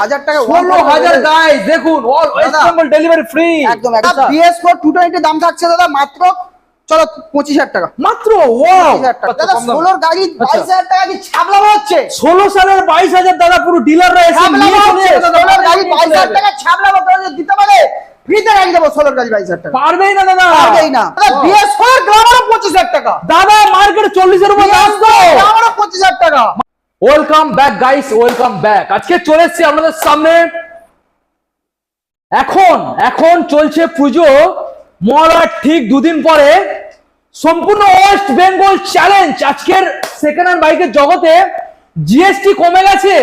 হাজার টাকা ষোলো হাজার গাইস দেখুন অল ওয়েস্ট দাদা। বেঙ্গল ডেলিভারি ফ্রি একদম বিএস ফোর টু টোয়েন্টি দাম থাকছে দাদা মাত্র চলো পঁচিশ হাজার টাকা। মাত্র? ওয়াও পঁচিশ হাজার দাদা ষোলোর গাড়ি বাইশ হাজার টাকা কি ছাপলা হচ্ছে? ষোলো সালের বাইশ হাজার দাদা পুরো ডিলাররা এসে ছাপলা নিয়ে চলে হচ্ছে। যাবে ষোলোর গাড়ি বাইশ হাজার টাকা ছাপলা দিতে পারে। ফ্রিতে গাড়ি দেবো ষোলোর গাড়ি বাইশ হাজার টাকা। পারবেই না দাদা। পারবেই না। দাদা বিএস ফোর গ্রামারও পঁচিশ হাজার টাকা। দাদা মার্কেটে চল্লিশের উপর গ্রামারও পঁচিশ হাজার টাকা। Welcome back guys welcome back আজকে চলে এসেছি আপনাদের সামনে। এখন এখন চলছে পুজো। মহালয়ার ঠিক দুদিন পরে সম্পূর্ণ ওয়েস্ট বেঙ্গল চ্যালেঞ্জ। আজকের সেকেন্ড হ্যান্ড বাইকের জগতে জিএসটি কমে গেছে।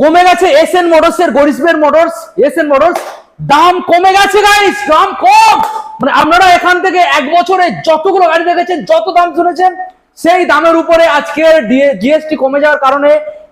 কমে গেছে এস এন মোটরস এর গরিসবের মোটরস এস এন মোটরস দাম কমে গেছে গাইস দাম কম। মানে আপনারা এখান থেকে এক বছরে যতগুলো গাড়ি দেখেছেন, যত দাম শুনেছেন সেই দামের উপরে আজকে জিএসটি কমে যাওয়ার কারণে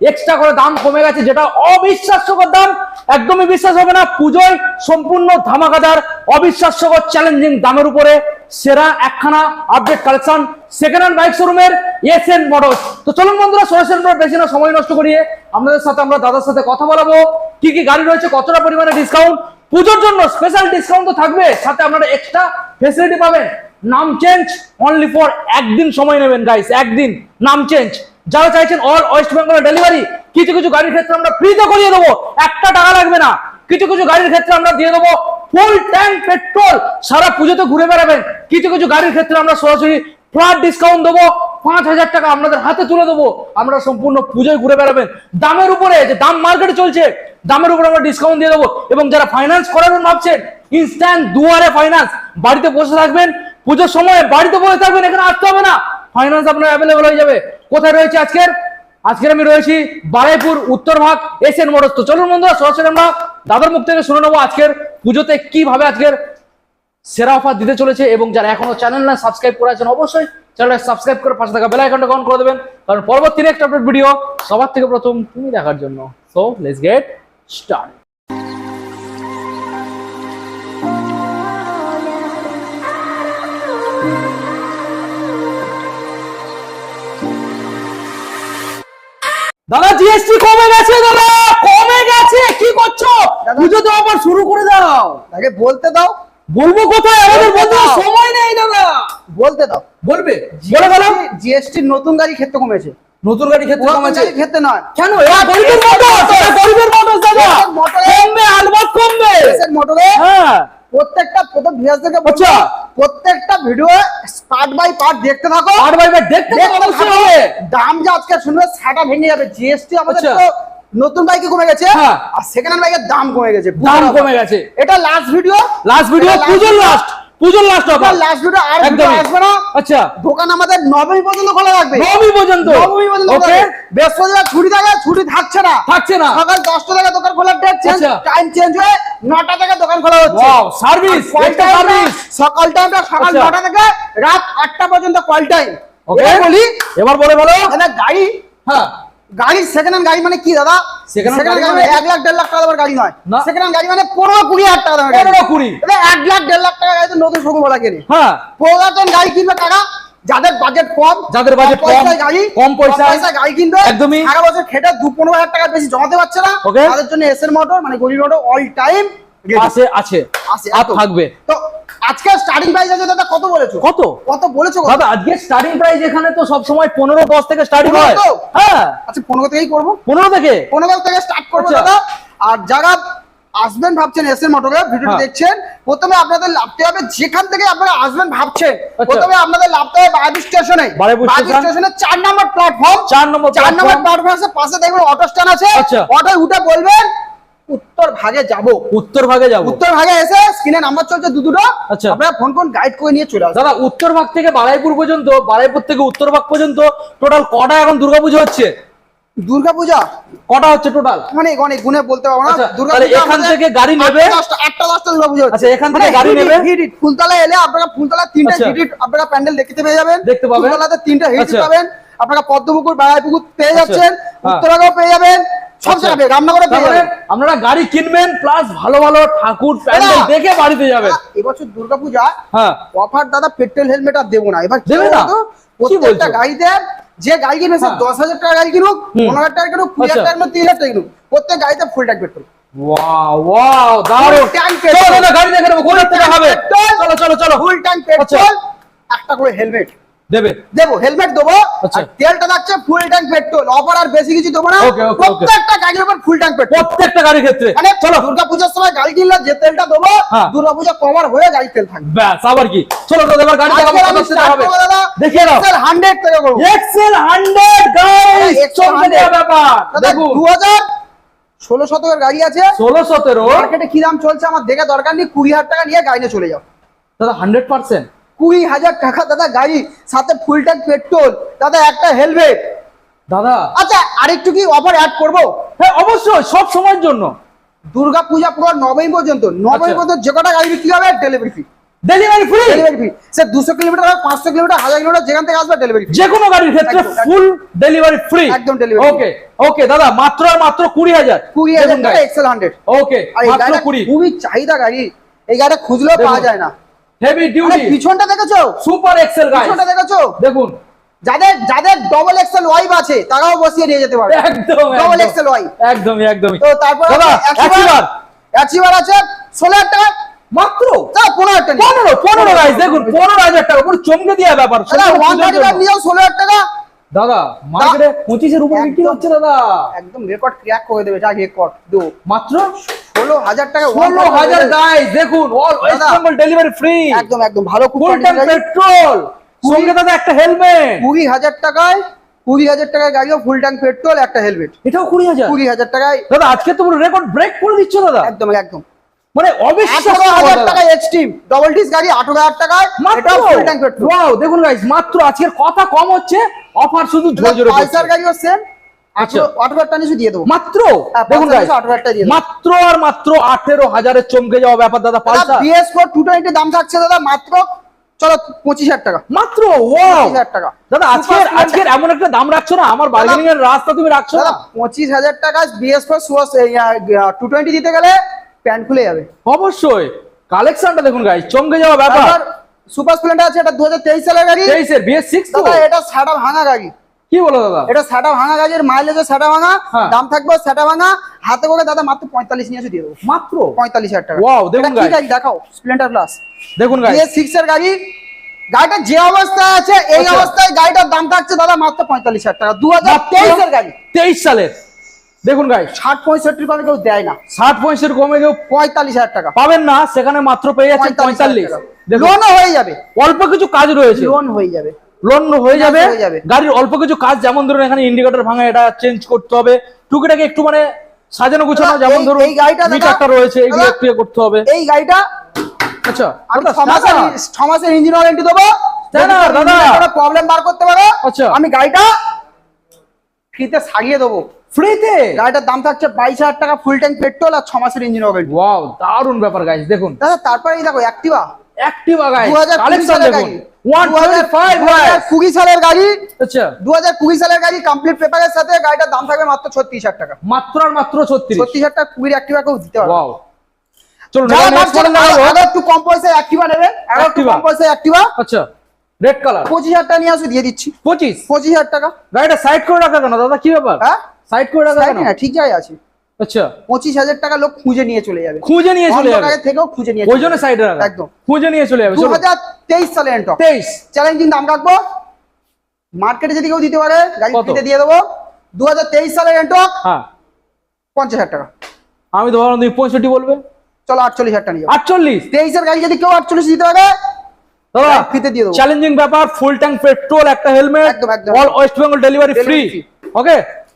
এক্সট্রা করে দাম কমে গেছে, যেটা অবিশ্বাস্যকর দাম। একদমই বিশ্বাস হবে না, পুজোয় সম্পূর্ণ ধামাকাদার, অবিশ্বাস্যকর চ্যালেঞ্জিং দামের উপরে সেরা একখানা update collection second hand bike শোরুমের এস এন মোটরস তো চলুন বন্ধুরা সরাসরি বেশি না, সময় নষ্ট করিয়ে আপনাদের সাথে আমরা দাদার সাথে কথা বলাবো। কি কি গাড়ি রয়েছে, কতটা পরিমাণে ডিসকাউন্ট পুজোর জন্য স্পেশাল ডিসকাউন্ট তো থাকবে, সাথে আপনারা এক্সট্রা ফেসিলিটি পাবেন। নাম চেঞ্জ অনলি ফর একদিন সময় নেবেন গাইস একদিন। নাম চেঞ্জ যারা চাইছেন অল ওয়েস্ট বেঙ্গলের ডেলিভারি কিছু কিছু গাড়ির ক্ষেত্রে আমরা ফ্রিতে করিয়ে দেবো, একটা টাকা লাগবে না। কিছু কিছু গাড়ির ক্ষেত্রে আমরা দিয়ে দেবো ফুল ট্যাঙ্ক পেট্রোল সারা পুজোতে ঘুরে বেড়াবেন। কিছু কিছু গাড়ির ক্ষেত্রে আমরা সরাসরি ফ্ল্যাট ডিসকাউন্ট দেবো, পাঁচ হাজার টাকা আপনাদের হাতে তুলে দেবো। আমরা সম্পূর্ণ পুজোয় ঘুরে বেড়াবেন। দামের উপরে, যে দাম মার্কেটে চলছে, দামের উপরে আমরা ডিসকাউন্ট দিয়ে দেবো। এবং যারা ফাইন্যান্স করাবেন ভাবছেন ইনস্ট্যান্ট দুয়ারে ফাইন্যান্স বাড়িতে বসে থাকবেন পুজোর সময় বাড়িতে বসে থাকবেন, এখানে আসতে হবে না। ফাইন্যান্স আপনার অ্যাভেলেবল হয়ে যাবে। কোথায় রয়েছে আজকের? আজকের আমি রয়েছি বারাইপুর, উত্তর ভাগ এসএন মোটরস চলুন বন্ধুরা, সরাসরি আমরা দাদার মুখ থেকে শুনে নেব আজকের পুজোতে কীভাবে আজকের সেরা অফার দিতে চলেছে এবং যারা এখনও চ্যানেল না সাবস্ক্রাইব করে আছেন, অবশ্যই চ্যানেলটা সাবস্ক্রাইব করে পাশে থাকা বেল আইকনটা অন করে দেবেন। কারণ পরবর্তী নেক্সট আপডেট ভিডিও সবার থেকে প্রথম তুমি দেখার জন্য। সো লেটস গেট স্টার্ট দাদা জিএসটি কমে গেছে দাদা কমে গেছে কি করছ? পুজো তো আবার শুরু করে দাও। আগে বলতে দাও। বলব কোথায়? আমাদের বলতে সময় নেই দাদা। বলতে দাও। বলবে? বলে গেলাম জিএসটি নতুন গাড়ি ক্ষেত্রে কমেছে। নতুন গাড়ি ক্ষেত্রে কমেছে? ক্ষেত্রে নয়। কেন? এটা গরিবের মোটর এটা গরিবের মোটর দাদা। মোটরে- কমবে আলবাত কমবে। মোটরে হ্যাঁ। প্রত্যেকটা প্রথম ভিউয়ার্স থেকে বলছি, আচ্ছা। প্রত্যেকটা ভিডিও পার্ট বাই পার্ট দেখতে থাকো পার্ট বাই পার্ট দেখতে থাকো। দাম যা আজকে শুনবে সেটা ভেঙে যাবে জিএসটি আমাদের আচ্ছা। তো নতুন বাইকে কমে গেছে হ্যাঁ। আর সেকেন্ড হ্যান্ড বাইকের দাম কমে গেছে দাম কমে গেছে এটা লাস্ট ভিডিও লাস্ট ভিডিও পুজোর লাস্ট পুজোর লাস্ট অফার লাস্ট ভিডিও আর আসবে না। আচ্ছা। দোকান আমাদের নবমী পর্যন্ত খোলা থাকবে। নবমী পর্যন্ত। নবমী পর্যন্ত ওকে বৃহস্পতিবার ছুটি থাকে ছুটি থাকছে না। থাকছে না। সকাল দশটা থেকে দোকান খোলার ডেট চেঞ্জ আচ্ছা। টাইম চেঞ্জ হয়ে নটা থেকে দোকান খোলা হচ্ছে। ওয়াও সার্ভিস একটা সার্ভিস সকাল টাইমটা সকাল আচ্ছা। নটা থেকে রাত আটটা পর্যন্ত কল টাইম ওকে বলি এবার বলে বলো। দাদা গাড়ি হ্যাঁ। গাড়ি সেকেন্ড হ্যান্ড গাড়ি মানে কি দাদা? সেকেন্ড গাড়ি গাড়ি মানে- মানে এক লাখ দেড় লাখ টাকা দামের গাড়ি নয়। সেকেন্ড হ্যান্ড গাড়ি মানে পনেরো কুড়ি হাজার টাকা দামের পনেরো কুড়ি। এক লাখ দেড় লাখ টাকা গাড়ি তো নতুন কেনে। হ্যাঁ। পুরাতন গাড়ি কিনবে টাকা যাদের বাজেট কম যাদের কম, গাড়ি কম পয়সায় গাড়ি কিনবে। একদমই। সারা বছর খেটে দু পনেরো হাজার টাকা বেশি জমাতে পারছে না. তাদের জন্য এসএর মোটর মানে গরিব মোটর অল টাইম আছে? আছে থাকবে। তো আজকে স্টার্টিং প্রাইস আছে দাদা কত বলেছ? কত? কত বলেছ দাদা আজকে স্টার্টিং প্রাইস এখানে তো সব সময় পনেরো দশ থেকে স্টার্টিং হয়। হ্যাঁ। আচ্ছা পনেরো থেকেই করব? পনেরো থেকে? পনেরো থেকে স্টার্ট করব আচ্ছা। দাদা। আর যারা আসবেন ভাবছেন ভিডিওটি হ্যাঁ। দেখছেন প্রথমে আপনাদের লাভতে হবে যেখান থেকে আপনারা আসবেন ভাবছেন আচ্ছা। প্রথমে আপনাদের লাভতে হবে বারাবি স্টেশনে। স্টেশনে। চার নম্বর প্ল্যাটফর্ম চার নম্বর চার নম্বর platform। প্ল্যাটফর্ম পাশে দেখবেন অটো স্ট্যান্ড আছে। আচ্ছা। অটোয় উঠে বলবেন উত্তর ভাগে যাব উত্তর ভাগে যাব উত্তর ভাগে এসে স্ক্রিনে নাম্বার চলছে দু দুটো আচ্ছা। আপনারা ফোন কোন গাইড করে নিয়ে চলে আসবেন দাদা উত্তর ভাগ থেকে বারাইপুর পর্যন্ত বারাইপুর থেকে উত্তর ভাগ পর্যন্ত টোটাল কটা এখন দুর্গাপুজো হচ্ছে দুর্গাপূজা কটা হচ্ছে টোটাল মানে অনেক গুণে বলতে পারব না আচ্ছা, দুর্গাপূজা এখান থেকে গাড়ি নেবে? আটটা দশটা- দুর্গাপূজা হচ্ছে। আচ্ছা, এখান থেকে মানে গাড়ি নেবে? Hit hit. এলে আপনারা ফুলতলা তিনটা আচ্ছা। হিট আপনারা প্যান্ডেল দেখতে পেয়ে যাবেন দেখতে পাবেন। ফুলতলাতে তিনটা হিট আচ্ছা। পাবেন আপনারা পদ্মপুকুর বাড়াইপুকুর পেয়ে। যাচ্ছেন হ্যাঁ। উত্তরাগাঁও পেয়ে যাবেন সব আচ্ছা। জায়গায় পেয়ে রামনগরে পেয়ে যাবেন আপনারা গাড়ি কিনবেন প্লাস ভালো ভালো ঠাকুর প্যান্ডেল দাদা, দেখে বাড়িতে যাবেন এবছর দুর্গাপূজা হ্যাঁ অফার দাদা পেট্রোল হেলমেট আর দেবো না এবার দেবে না? প্রত্যেকটা গাড়িতে যে গাড়ি কিনবে হ্যাঁ। দশ হাজার টাকা গাড়ি কিনুক। পনেরো হাজার টাকা কিনুক কুড়ি হাজার আচ্ছা। টাকা কিনুক তিরিশ হাজার টাকা কিনুক প্রত্যেক গাড়িতে full tank petrol wow wow দারুণ tank চলো গাড়ি দেখে নেব কোথা থেকে হবে। চলো চলো চলো ফুল ট্যাঙ্ক আচ্ছা। পেট্রোল একটা করে হেলমেট দেবে? দেবো হেলমেট দেবো আচ্ছা। তেলটা থাকছে ফুল ট্যাঙ্ক পেট্রোল অফার আর বেশি কিছু দেবো না. প্রত্যেকটা গাড়ির উপর ফুল ট্যাঙ্ক পেট্রোল প্রত্যেকটা গাড়ির ক্ষেত্রে। মানে চলো। সময় গাড়ি কিনলে যে তেলটা দেবো হ্যাঁ। পূজা কভার হয়ে গাড়ি তেল থাকবে। ব্যাস আবার কি? চলো দাদা এবার গাড়ি হবে। এক্সেল 100 থেকে করব। এক্সেল 100 গাইস হ্যাঁ, চমকে ব্যাপার। দাদা দেখুন দু হাজার ষোলো শতকের গাড়ি আছে। 16 17 মার্কেটে কি দাম চলছে আমার দেখে দরকার নেই কুড়ি হাজার টাকা নিয়ে গাড়ি চলে যাও। দাদা 100% কুড়ি হাজার টাকা দাদা গাড়ি সাথে ফুল ট্যাঙ্ক পেট্রোল দাদা একটা হেলমেট দাদা। আচ্ছা আরেকটু কি অফার অ্যাড করব? হ্যাঁ অবশ্যই সব সময়ের জন্য। দুর্গা পূজা পুরো নবমী পর্যন্ত নবমী আচ্ছা। পর্যন্ত যে কটা গাড়ি বিক্রি হবে delivery fee delivery free delivery fee সে দুশো কিলোমিটার পাঁচশো কিলোমিটার হাজার কিলোমিটার যেখান থেকে আসবে ডেলিভারি যে কোনো গাড়ির ক্ষেত্রে। ফুল ডেলিভারি ফ্রি একদম free। ওকে ওকে দাদা মাত্র আর মাত্র কুড়ি হাজার। কুড়ি হাজার এক্সেল হান্ড্রেড ওকে মাত্র 20 খুবই চাহিদা গাড়ি। এই গাড়িটা খুঁজলেও পাওয়া যায় না। হেভি ডিউটি পিছনটা দেখেছ? সুপার এক্সেল গাইস পিছনটা দেখেছ? দেখুন। যাদের যাদের ডবল এক্সেল ওয়াইভ আছে তারাও বসিয়ে নিয়ে যেতে পারবে। একদম ডবল এক্সেল ওয়াই একদমই একদমই। তো তারপর অ্যাচিভার অ্যাচিভার আছে ষোলো হাজার টাকা। মাত্র? তা পনেরো হাজার টাকা পনেরো পনেরো গাইস দেখুন পনেরো হাজার টাকা পুরো চমকে দেওয়া ব্যাপার। দাদা সত্যি ওয়ান পুজোর থার্টি জন্য। নিয়েও ষোলো হাজার টাকা। দাদা মার্কেটে পঁচিশের উপর বিক্রি হচ্ছে দাদা। একদম রেকর্ড ক্র্যাক করে দেবে যা রেকর্ড দো। মাত্র? ষোলো হাজার টাকা ষোলো হাজার গাইস দেখুন all West Bengal delivery free একদম একদম ভালো ফুল ট্যাঙ্ক পেট্রোল সঙ্গে দাদা একটা হেলমেট কুড়ি হাজার টাকায় কুড়ি হাজার টাকায় গাড়িও ফুল ট্যাঙ্ক পেট্রোল একটা হেলমেট এটাও কুড়ি হাজার। কুড়ি হাজার টাকায় দাদা আজকে রেকর্ড ব্রেক করে দিচ্ছ দাদা। একদম একদম। মানে অবিশ্বাস্য হাজার দাদা। টাকা এক্সট্রিম ডবল ডিস গাড়ি আঠারো হাজার টাকায় মাত্র। ফুল ট্যাঙ্ক পেট্রোল ওয়াও দেখুন গাইস মাত্র আজকের কথা কম হচ্ছে অফার শুধু পালসার গাড়িও সেম আচ্ছা। আঠারো হাজার দিয়ে দেবো। মাত্র? দেখুন পালসার গাইস নিচে আঠারো হাজার টাকা দিয়ে দেবো। মাত্র আর মাত্র আঠেরো হাজারের চমকে যাওয়া ব্যাপার দাদা Pulsar. BS four two twenty দাম থাকছে দাদা মাত্র চলো পঁচিশ হাজার টাকা। মাত্র? টাকা। দাদা আজকের আজকের এমন একটা দাম রাখছো না? আমার বার্গেনিং এর রাস্তা তুমি রাখছো না? পঁচিশ হাজার টাকা বিএস ফোর টু টোয়েন্টি দিতে গেলে প্যান্ট খুলে যাবে। অবশ্যই। কালেকশনটা দেখুন গাইস চমকে যাওয়া ব্যাপার। সুপার স্প্লেন্ডার আছে এটা দু হাজার তেইশ সালের গাড়ি। তেইশের বিএস সিক্স এটা সাটা ভাঙা গাড়ি। কি বলো দাদা? এটা সাটা ভাঙা গাড়ির মাইলেজে সাটা ভাঙা হ্যাঁ। দাম থাকবে সাটা ভাঙা হাতে করে দাদা মাত্র পঁয়তাল্লিশ নিয়ে দিয়ে দেবো। মাত্র? পঁয়তাল্লিশ হাজার টাকা। Wow, দেখুন কি গাড়ি? দেখাও স্প্লেন্ডার প্লাস দেখুন গাইস বিএস সিক্স এর গাড়ি। গাড়িটা যে অবস্থায় আছে এই আচ্ছা। অবস্থায় গাড়িটার দাম থাকছে দাদা মাত্র পঁয়তাল্লিশ হাজার টাকা। দু হাজার তেইশের গাড়ি। তেইশ সালের। দেখুন গাইস ষাট পঁয়ষট্টি করে কেউ দেয় না। ষাট পয়সার কমে কেউ পঁয়তাল্লিশ হাজার টাকা। পাবেন না সেখানে মাত্র পেয়ে যাচ্ছেন পঁয়তাল্লিশ লোনও হয়ে যাবে। অল্প কিছু কাজ রয়েছে। লোন হয়ে যাবে। লোন হয়ে যাবে। গাড়ির অল্প কিছু কাজ যেমন ধরুন এখানে ইন্ডিকেটর ভাঙা এটা চেঞ্জ করতে হবে। টুকিটাকে একটু মানে সাজানো গুছানো যেমন ধরুন এই গাড়িটা মিটারটা রয়েছে এগুলো একটু করতে হবে। এই গাড়িটা আচ্ছা ছ মাসের ছ মাসের ইঞ্জিন ওয়ারেন্টি দেবো। প্রবলেম বার করতে পারো আচ্ছা। আমি গাড়িটা ফ্রিতে সারিয়ে দেবো। ফ্রিতে গাড়িটার দাম থাকছে বাইশ হাজার টাকা ফুল ট্যাঙ্ক পেট্রোল আর ছ মাসের ইঞ্জিন ওয়ারেন্টি ওয়াও দারুণ ব্যাপার গাইস দেখুন। দাদা তারপরে এই দেখো অ্যাক্টিভা অ্যাক্টিভা গাইস দু হাজার কুড়ি কালেকশন দেখুন। গাড়ি। 125 দু হাজার গাইস কুড়ি সালের গাড়ি। আচ্ছা। দু হাজার কুড়ি সালের গাড়ি কমপ্লিট পেপারের সাথে গাড়িটার দাম থাকবে মাত্র ছত্রিশ হাজার টাকা। মাত্র আর মাত্র 36 ছত্রিশ হাজার টাকা কুড়ির অ্যাক্টিভা কেউ দিতে পারবে। ওয়াও চলুন যারা এবার next ভাবছেন model দেখাবো। আরও একটু কম পয়সায় অ্যাক্টিভা একটু কম পয়সায় অ্যাক্টিভা আচ্ছা রেড কালার পঁচিশ হাজার টাকা নিয়ে আসো দিয়ে দিচ্ছি। 25 পঁচিশ হাজার টাকা। গাড়িটা সাইড করে রাখা কেন? দাদা কি ব্যাপার? হ্যাঁ? সাইড করে রাখা কেন? ঠিক জায়গায় আছে। আচ্ছা। পঁচিশ হাজার টাকা লোক খুঁজে নিয়ে চলে যাবে। খুঁজে নিয়ে চলে যাবে। অন্ধকারের থেকেও খুঁজে নিয়ে ওই জন্য সাইডে একদম। খুঁজে নিয়ে চলে যাবে। দু হাজার তেইশ সালে এন্টক 23 চ্যালেঞ্জিং দাম রাখব। মার্কেটে যদি কেউ দিতে পারে গাড়ি? ফ্রিতে দিয়ে দেবো। দু হাজার তেইশ সালের এন্টক হ্যাঁ। পঞ্চাশ হাজার টাকা। আমি তুমি পঁয়ষট্টি বলবে। চলো আটচল্লিশ হাজার টাকা নিয়ে আটচল্লিশ? তেইশের গাড়ি যদি কেউ আটচল্লিশ দিতে পারে দাদা গাড়ি ফ্রিতে দিয়ে দেবো। চ্যালেঞ্জিং ব্যাপার ফুল ট্যাঙ্ক পেট্রোল একটা helmet. All West Bengal delivery free okay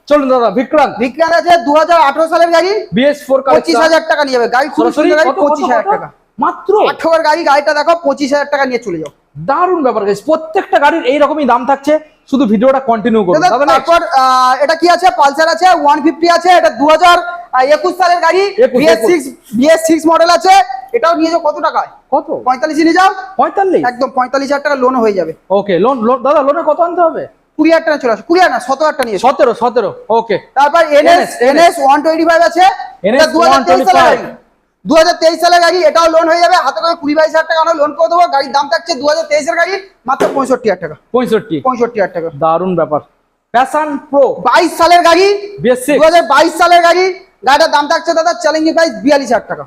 চলুন দাদা বিক্রান্ত। বিক্রান্ত আছে দু হাজার আঠারো সালের গাড়ি বিএস ফোর পঁচিশ হাজার টাকা নিয়ে যাবে। গাড়ি খুব সুন্দর গাড়ি পঁচিশ হাজার টাকা। মাত্র? আঠারোর গাড়ি গাড়িটা দেখো পঁচিশ হাজার টাকা নিয়ে চলে যাও। দারুণ ব্যাপার guys। প্রত্যেকটা গাড়ির এইরকমই দাম থাকছে শুধু ভিডিওটা কন্টিনিউ করুন তারপর এটা কি আছে? পালসার আছে ওয়ান ফিফটি আছে এটা দু হাজার একুশ সালের গাড়ি 21, BS six BS six model আছে এটাও নিয়ে যাও কত টাকায়? কত? পঁয়তাল্লিশ নিয়ে যাও। পঁয়তাল্লিশ? একদম পঁয়তাল্লিশ হাজার টাকা লোন হয়ে যাবে। ওকে লোন লোন দাদা লোনে কত আনতে হবে? কুড়ি হাজার টাকা চলে আসে। কুড়ি হাজার না সতেরো হাজার নিয়ে সতেরো সতেরো ওকে তারপর NS NS one twenty five আছে। দু হাজার তেইশ সালের গাড়ি। দু হাজার তেইশ সালের গাড়ি এটাও লোন হয়ে যাবে। হাতে করে কুড়ি বাইশ হাজার টাকা লোন করে দেবো। গাড়ির দাম থাকছে দু হাজার তেইশের গাড়ি মাত্র পঁয়ষট্টি হাজার টাকা। পঁয়ষট্টি। পঁয়ষট্টি হাজার টাকা। দারুণ ব্যাপার। প্যাশন প্রো বাইশ সালের গাড়ি দু হাজার বাইশ সালের গাড়ি। গাড়িটার দাম থাকছে দাদা চ্যালেঞ্জিং প্রাইস বিয়াল্লিশ হাজার টাকা।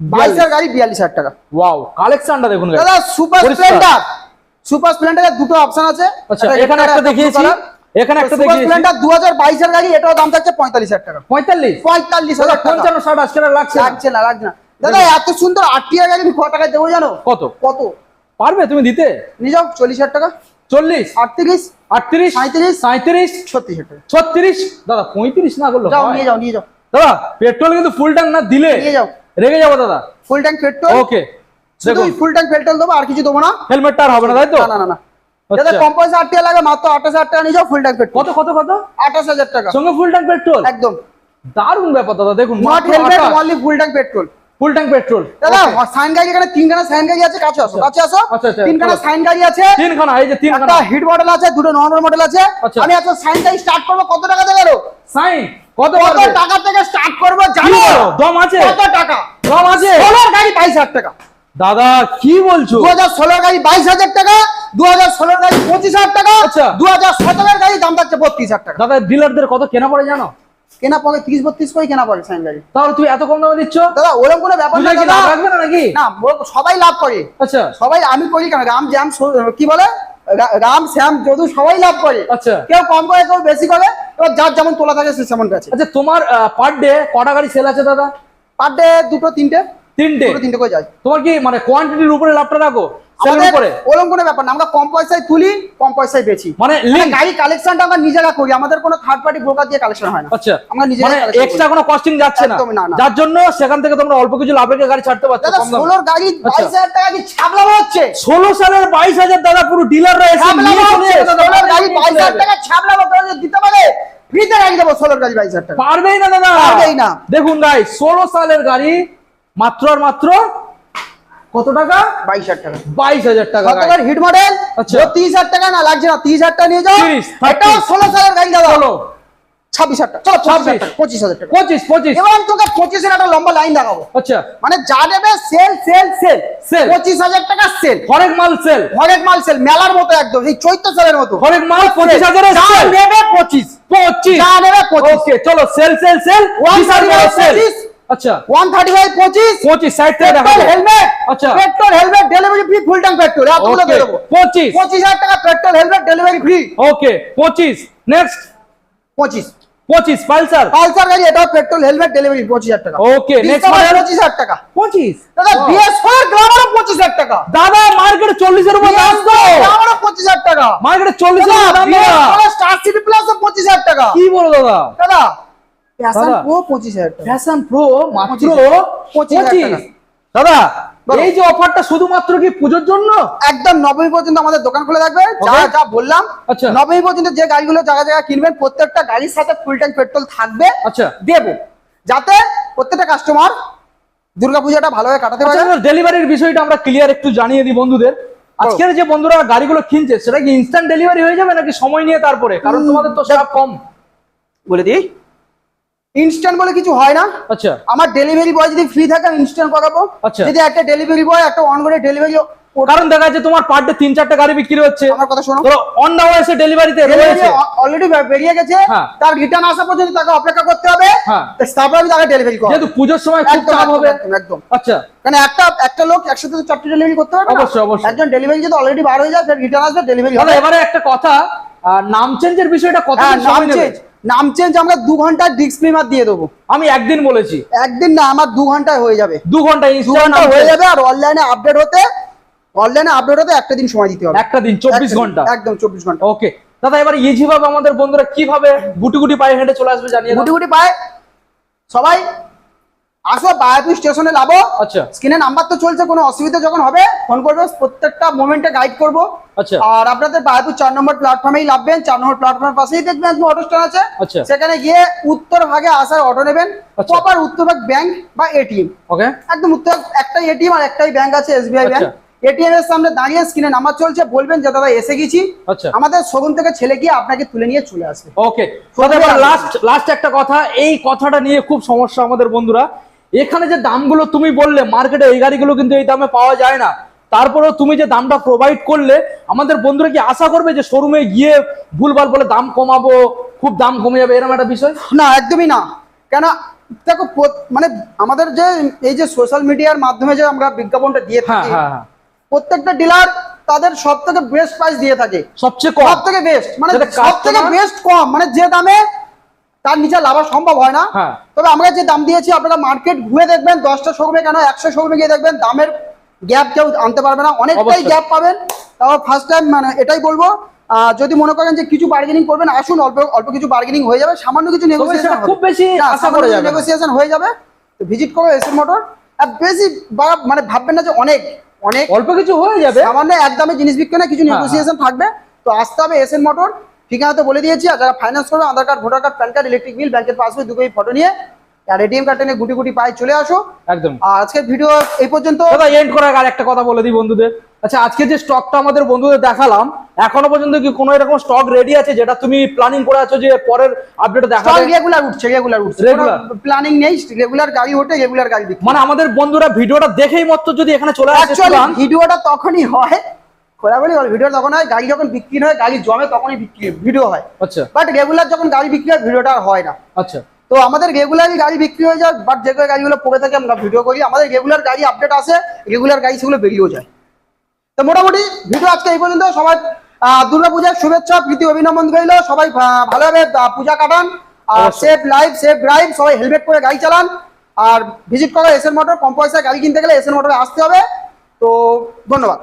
বাইশের গাড়ি বিয়াল্লিশ হাজার টাকা। ওয়াও কালেকশনটা দেখুন দাদা সুপার। স্প্লেন্ডার সুপার স্প্লেন্ডারের দুটো অপশন আছে। আচ্ছা এখানে একটা দেখিয়েছি। এখানে একটা দেখিয়েছি। স্প্লেন্ডার দু হাজার বাইশের গাড়ি এটাও দাম থাকছে পঁয়তাল্লিশ হাজার টাকা। পঁয়তাল্লিশ? পঁয়তাল্লিশ দাদা হাজার টাকা। পঞ্চান্ন ষাট আজকে আর লাগছে লাগছে না লাগছে না। দাদা এত সুন্দর গাড়ি আমি ক টাকায় দেবো জানো? কত? কত? পারবে তুমি দিতে? নিয়ে যাও চল্লিশ হাজার টাকা। চল্লিশ? আটত্রিশ? আটত্রিশ? সাঁইত্রিশ? সাঁত্রিশ ছত্রিশ হাজার টাকা। ছত্রিশ? দাদা পঁয়ত্রিশ না করল যাও নিয়ে যাও নিয়ে যাও। দাদা পেট্রোল কিন্তু ফুল ট্যাঙ্ক না দিলে। নিয়ে যাও। রেগে যাব দাদা। ফুল ট্যাঙ্ক পেট্রোল। ওকে শুধু ফুল ট্যাঙ্ক পেট্রোল দেবো আর কিছু দেবো না। হেলমেটটা আর হবে না তাই তো? না না না না। দাদা কম পয়সা আট টাকা লাগে মাত্র আঠাশ হাজার টাকা নিয়ে যাও ফুল ট্যাঙ্ক পেট্রোল কত কত কত? আঠাশ হাজার টাকা। সঙ্গে ফুল ট্যাঙ্ক পেট্রোল একদম। দারুণ ব্যাপার দাদা দেখুন not helmet only full tank petrol full tank petrol দাদা সাইন গাড়ি এখানে তিনখানা সাইন গাড়ি আছে কাছে আসো কাছে আসো। তিনখানা সাইন গাড়ি আছে। তিনখানা এই যে তিনখানা। একটা হিট মডেল আছে দুটো নর্মাল মডেল আছে। আচ্ছা। আমি আজকে সাইন গাড়ি স্টার্ট করব কত টাকা দেবে সাইন কত কত টাকা থেকে স্টার্ট করব জানো? দম আছে? কত টাকা? দম আছে? ষোলোর গাড়ি টাকা। দাদা কি বলছো? দু হাজার ষোলোর গাড়ি বাইশ হাজার টাকা দু হাজার ষোলোর গাড়ি পঁচিশ হাজার টাকা আচ্ছা। দু হাজার সতেরোর গাড়ি দাম থাকছে বত্রিশ হাজার টাকা। দাদা ডিলারদের কত কেনা পড়ে জানো? কেনা পড়ে তিরিশ বত্রিশ করে কেনা পড়ে সাইন গাড়ি। তাহলে তুমি এত কম দামে দিচ্ছ? দাদা ওরকম কোনো ব্যাপার বুঝলে না রাখবে না নাকি? না সবাই লাভ করে। আচ্ছা। সবাই আমি করি কেন? রাম জ্যাম কি বলে? রাম শ্যাম যদু সবাই লাভ করে। আচ্ছা। কেউ কম করে কেউ বেশি করে এবার যার যেমন তোলা থাকে সে সেমন কাছে আচ্ছা তোমার পার ডে কটা গাড়ি সেল আছে দাদা? পার ডে দুটো তিনটে। তিনটে। তিনটে করে যায় তোমার কি মানে কোয়ান্টিটির উপরে লাভটা রাখো? সেলের আমাদের উপরে? ওরকম কোনো ব্যাপার না আমরা কম পয়সায় তুলি কম পয়সায় বেচি। মানে মানে গাড়ি কালেকশনটা আমরা নিজেরা করি আমাদের কোনো থার্ড পার্টি ব্রোকার দিয়ে কালেকশন হয় না। আচ্ছা আমরা মানে এক্সট্রা কোনো কস্টিং যাচ্ছে না? একদমই না, না। যার জন্য সেখান থেকে তোমরা অল্প কিছু লাভ রেখে গাড়ি ছাড়তে পারছ দাদা গাড়ি আচ্ছা। টাকা কি ছাপলাম হচ্ছে। ষোলো সালের বাইশ হাজার দাদা পুরো ডিলাররা এসে নিয়ে চলে গাড়ি হাজার টাকা ছাপলাম দিতে পারে ফ্রিতে দেবো গাড়ি টাকা। পারবেই না দাদা। পারবেই না। দেখুন গাই ষোলো সালের গাড়ি মাত্র আর মাত্র কত টাকা? বাইশ হাজার টাকা। বাইশ হাজার টাকা। হিট মডেল আচ্ছা। তিরিশ হাজার টাকা না লাগছে না তিরিশ হাজার টাকা নিয়ে যাও। 30, 30 ষোলো সালের গাড়ি দাদা। হলো ছাব্বিশ হাজার টাকা ছাব্বিশ হাজার টাকা পঁচিশ হাজার টাকা। পঁচিশ পঁচিশ। এবার আমি তোকে পঁচিশের একটা লম্বা লাইন দেখাবো। আচ্ছা। মানে যা নেবে সেল সেল সেল Sell। পঁচিশ হাজার টাকা সেল হরেক মাল সেল হরেক মাল সেল মেলার মতো একদম এই চৈত্র সেলের মতো। হরেক মাল পঁচিশ নেবে পঁচিশ। পঁচিশ। যা নেবে পঁচিশ। চলো sale sale sale five sale. আচ্ছা। ওয়ান থার্টি ফাইভ পঁচিশ পঁচিশ সাইড থেকে দেখা পেট্রোল যাবে। হেলমেট আচ্ছা। Petrol helmet delivery free full tank petrol এতগুলো দিয়ে দেবো। পঁচিশ। পঁচিশ হাজার টাকা petrol helmet delivery free okay পঁচিশ। নেক্সট পঁচিশ। পঁচিশ পালসার। পালসার গাড়ি পেট্রোল হেলমেট ডেলিভারি পঁচিশ হাজার টাকা। ওকে নেক্সট পঁচিশ হাজার টাকা। পঁচিশ। দাদা বিএস ফোর পঁচিশ হাজার টাকা। দাদা মার্কেটে চল্লিশের উপর দাম তো। গ্রামারও পঁচিশ হাজার টাকা। মার্কেটে চল্লিশের উপর দাম দাদা স্টার সিটি প্লাস পঁচিশ হাজার টাকা। কি বলো দাদা? দাদা প্যাশন দাদা। প্রো পঁচিশ হাজার ফ্যাশন প্রো মাত্র পঁচিশ হাজার পঁচিশ টাকা। দাদা এই যে অফারটা শুধুমাত্র কি পুজোর জন্য? একদম নবমী পর্যন্ত আমাদের দোকান খুলে থাকবে। যা Okay. যা বললাম আচ্ছা। পর্যন্ত যে গাড়িগুলো জায়গা জায়গা কিনবেন প্রত্যেকটা গাড়ির সাথে ফুল ট্যাঙ্ক পেট্রোল থাকবে আচ্ছা। দেবো। যাতে প্রত্যেকটা কাস্টমার দুর্গাপূজাটা ভালোভাবে কাটাতে পারে। আচ্ছা ডেলিভারির বিষয়টা আমরা ক্লিয়ার একটু জানিয়ে দিই বন্ধুদের। আজকের যে বন্ধুরা গাড়িগুলো কিনছে সেটা কি ইনস্ট্যান্ট ডেলিভারি হয়ে যাবে নাকি সময় নিয়ে তারপরে? কারণ তোমাদের তো স্টাফ কম। বলে দিই ইনস্ট্যান্ট বলে কিছু হয় না। আচ্ছা। আমার ডেলিভারি বয় যদি ফ্রি থাকে আমি ইনস্ট্যান্ট করাবো। আচ্ছা। যদি একটা ডেলিভারি বয় একটা অন করে ডেলিভারি কারণ দেখা যাচ্ছে তোমার পার ডে তিন চারটে গাড়ি বিক্রি হচ্ছে। আমার কথা শোনো। ধরো অন দা ওয়েসে ডেলিভারিতে রয়েছে। অলরেডি বেরিয়ে গেছে। হ্যাঁ। তার রিটার্ন আসা পর্যন্ত তাকে অপেক্ষা করতে হবে। হ্যাঁ। তারপর আমি তাকে ডেলিভারি করব যেহেতু পুজোর সময় খুব চাপ হবে। একদম। আচ্ছা। কারণ একটা একটা লোক একসাথে তো চারটে ডেলিভারি করতে পারবে। অবশ্যই, অবশ্যই। একজন ডেলিভারি যদি অলরেডি বার হয়ে যায় রিটার্ন আসবে ডেলিভারি হবে। এবারে একটা কথা নাম চেঞ্জের বিষয়টা কত হ্যাঁ নাম চেঞ্জ নাম চেঞ্জ আমরা দু ঘণ্টার ডিসক্লেমার দিয়ে দেবো। আমি একদিন বলেছি। একদিন না আমার দু ঘন্টায় হয়ে যাবে। দু ঘণ্টা দু ঘণ্টা হয়ে যাবে আর অনলাইনে আপডেট হতে অনলাইনে আপডেট হতে একটা দিন সময় দিতে হবে। একটা দিন চব্বিশ ঘণ্টা। একদম চব্বিশ ঘণ্টা। ওকে দাদা এবার ইজি ভাবে আমাদের বন্ধুরা কীভাবে গুটি গুটি পায়ে হেঁটে চলে আসবে জানিয়ে গুটি গুটি পায়ে সবাই আসো বায়াপুর স্টেশনে লাভো আচ্ছা। স্ক্রিনে নাম্বার তো চলছে কোনো অসুবিধা যখন হবে ফোন করবে প্রত্যেকটা মোমেন্টে গাইড করব। আচ্ছা। আর আপনাদের বায়াপুর চার নম্বর প্ল্যাটফর্মেই লাভবেন চার নম্বর প্ল্যাটফর্মের পাশেই দেখবেন অটো স্ট্যান্ড আছে। আচ্ছা। সেখানে গিয়ে উত্তর ভাগে আসার অটো নেবেন। আচ্ছা। প্রপার উত্তরভাগ ব্যাংক বা এটিএম ওকে একদম উত্তর একটাই এটিএম আর একটাই ব্যাংক আছে এসবিআই ব্যাংক আচ্ছা। এটিএম এর সামনে দাঁড়িয়ে স্ক্রিনে নাম্বার চলছে বলবেন যে দাদা এসে গেছি। আচ্ছা। আমাদের শোরুম থেকে ছেলে গিয়ে আপনাকে তুলে নিয়ে চলে আসবে। ওকে লাস্ট লাস্ট একটা কথা এই কথাটা নিয়ে খুব সমস্যা আমাদের বন্ধুরা। এখানে যে দামগুলো তুমি বললে মার্কেটে এই গাড়িগুলো কিন্তু এই দামে পাওয়া যায় না। তারপরেও তুমি যে দামটা প্রোভাইড করলে আমাদের বন্ধুরা কি আশা করবে যে শোরুমে গিয়ে ভুলভাল বলে দাম কমাবো খুব দাম কমে যাবে এরকম একটা বিষয়? না একদমই না। কেন দেখো মানে আমাদের যে এই যে সোশ্যাল মিডিয়ার মাধ্যমে যে আমরা বিজ্ঞাপনটা দিয়ে হ্যাঁ থাকি হ্যাঁ হ্যাঁ। প্রত্যেকটা ডিলার তাদের সব থেকে বেস্ট প্রাইস দিয়ে থাকে। সবচেয়ে কম। সব থেকে বেস্ট মানে সব থেকে বেস্ট কম মানে যে দামে তার নিচে লাভা সম্ভব হয় না। হ্যাঁ। তবে আমরা যে দাম দিয়েছি আপনারা মার্কেট ঘুরে দেখবেন দশটা শোরুমে কেন একশো শোরুমে গিয়ে দেখবেন দামের গ্যাপ কেউ আনতে পারবে না। অনেকটাই গ্যাপ পাবেন। তাও ফার্স্ট টাইম মানে এটাই বলব যদি মনে করেন যে কিছু বার্গেনিং করবেন আসুন অল্প অল্প কিছু বার্গেনিং হয়ে যাবে সামান্য কিছু নেগোসিয়েশন খুব বেশি আশা করা যাবে নেগোসিয়েশন হয়ে যাবে। তো ভিজিট করো এসএন মোটর আর বেশি বা- মানে ভাববেন না যে অনেক অনেক অল্প কিছু হয়ে যাবে। সামান্য একদমে জিনিস বিক্রি না কিছু হ্যাঁ, নেগোসিয়েশন থাকবে। তো আসতে হবে এসএন মোটর ঠিকানা তো বলে দিয়েছি আর যারা ফাইন্যান্স করবে Aadhaar card voter card PAN card electric bill ব্যাংকের পাসবই দুটোই ফটো নিয়ে আর এটিএম কার্ড টেনে গুটি গুটি পায়ে চলে আসো। একদম। আর আজকের ভিডিও এই পর্যন্ত। দাদা এন্ড করার আগে একটা কথা বলে দিই বন্ধুদের? আচ্ছা আজকে যে স্টকটা আমাদের বন্ধুদের দেখালাম এখনও পর্যন্ত কি কোনো এরকম স্টক রেডি আছে যেটা তুমি প্ল্যানিং করে আছো যে পরের আপডেটে দেখাবে? রেগুলার উঠছে রেগুলার উঠছে। Regular? প্ল্যানিং নেই রেগুলার গাড়ি ওঠে রেগুলার গাড়ি মানে আমাদের বন্ধুরা ভিডিওটা দেখেই মতো যদি এখানে চলে আসে ভিডিওটা তখনই হয় খোলাখুলি বল ভিডিও তখন হয় গাড়ি যখন বিক্রি হয় গাড়ি জমে তখনই বিক্রি ভিডিও হয়। আচ্ছা। বাট রেগুলার যখন গাড়ি বিক্রি হয় ভিডিওটা হয় না। আচ্ছা। তো আমাদের রেগুলারই গাড়ি বিক্রি হয়ে যায় বাট যে গাড়িগুলো পড়ে থাকে আমরা ভিডিও করি। আমাদের রেগুলার গাড়ি আপডেট আসে রেগুলার গাড়ি সেগুলো বেরিয়েও যায়। তো মোটামুটি ভিডিও আজকে এই পর্যন্ত। সবাই দুর্গা পূজার শুভেচ্ছা প্রীতি অভিনন্দন রইল। সবাই ভালোভাবে পূজা কাটান। আর। সেফ লাইফ সেফ ড্রাইভ সবাই হেলমেট পরে গাড়ি চালান। আর ভিজিট করো এসএন মোটর কম পয়সায় গাড়ি কিনতে গেলে এসএন মোটরে আসতে হবে। তো ধন্যবাদ।